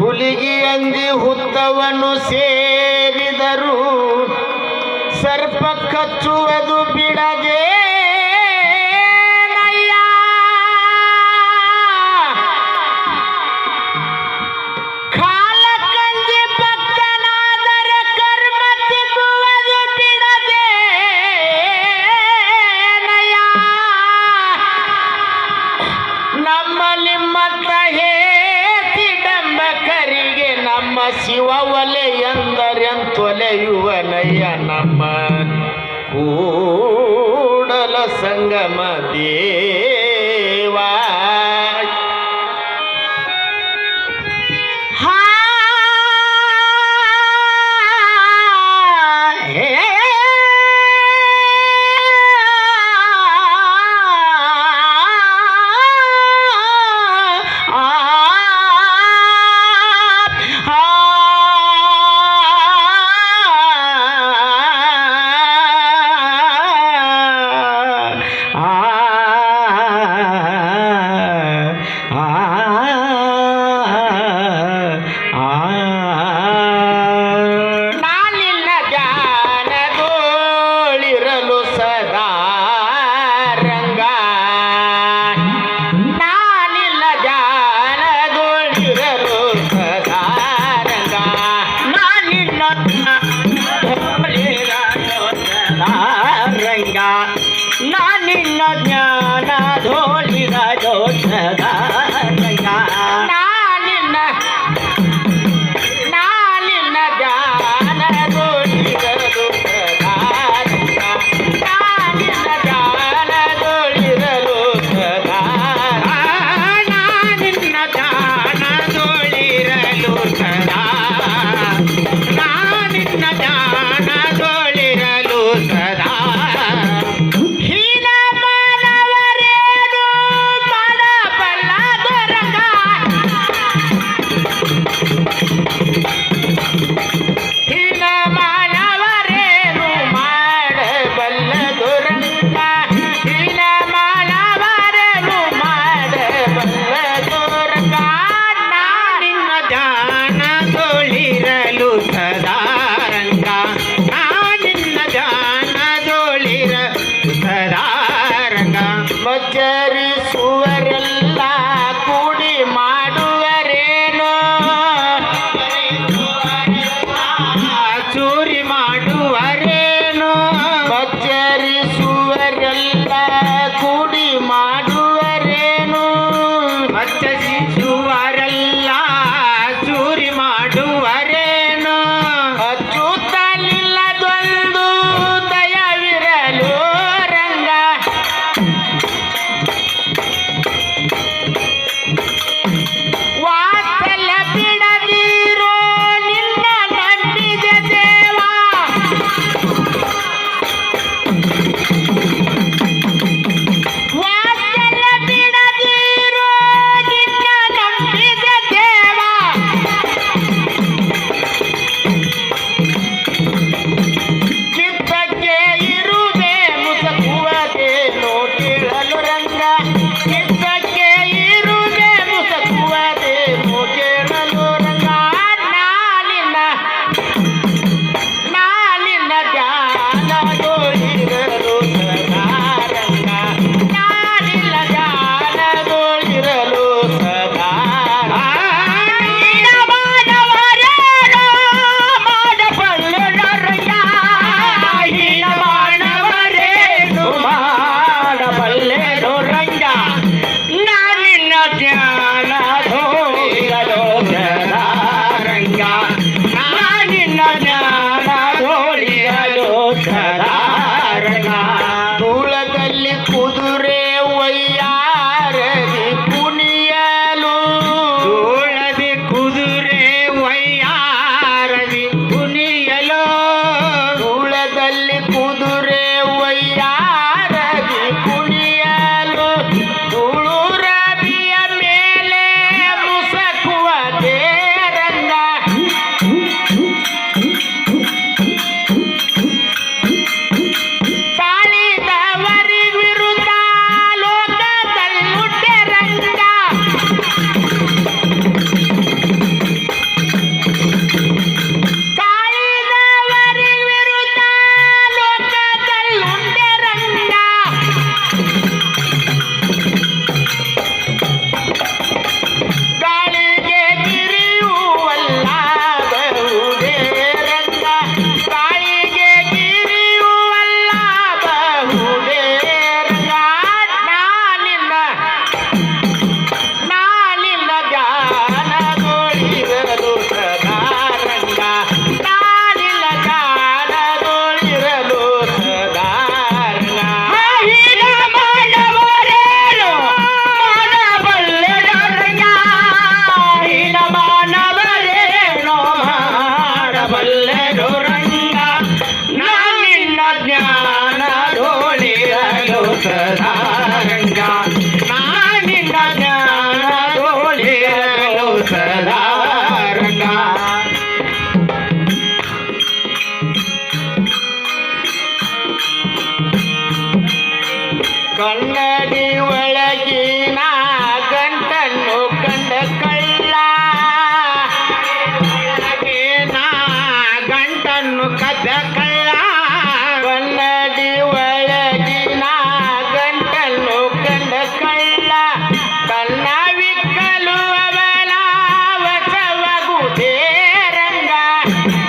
ಹುಲಿಗಿ ಅಂಜಿ ಹುತ್ತವನ್ನು ಸೇರಿದರು. ಸರ್ಪ ಕಚ್ಚುವುದು ಬಿಡದೆ ಶಿವ ಒಲೆ ಎಂದರೆಂತೊಲೆಯುವನಯ್ಯ ನಮ್ಮ ಕೂಡಲ ಸಂಗಮ ದೇ ಜ್ಞಾನದೋಳಿರಲು ಕನ್ನಡಿ ಒಳಗಿನ ಗಂಟನ್ನು ಕಂಡ ಕಳ್ಳ. ಗಂಟನ್ನು ಕದ್ದ back.